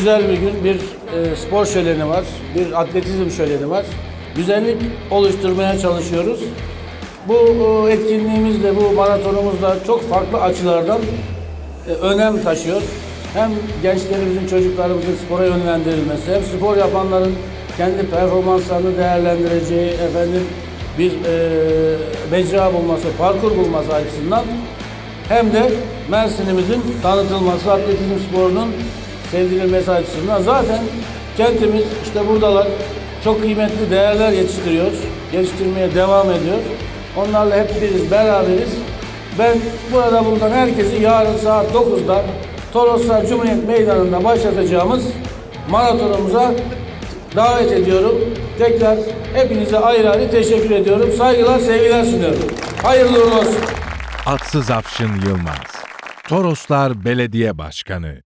güzel bir gün. Bir e, spor şöleni var. Bir atletizm şöleni var. Güzellik oluşturmaya çalışıyoruz. Bu e, etkinliğimizde, bu maratonumuzda çok farklı açılardan e, önem taşıyor. Hem gençlerimizin, çocuklarımızın spora yönlendirilmesi, hem spor yapanların kendi performanslarını değerlendireceği, efendim bir e, mecra bulması, parkur bulması açısından hem de Mersin'imizin tanıtılması, atletizm sporunun sevdirilmesi açısından zaten kentimiz işte buradalar çok kıymetli değerler yetiştiriyor, geliştirmeye devam ediyor. Onlarla hep biriz, beraberiz. Ben burada bulunan herkesi yarın saat 9'da Toroslar Cumhuriyet Meydanı'nda başlatacağımız maratonumuza davet ediyorum. Tekrar hepinize ayrı ayrı teşekkür ediyorum. Saygılar, sevgiler sunuyorum. Hayırlı olsun. Atsız Afşın Yılmaz Toroslar Belediye Başkanı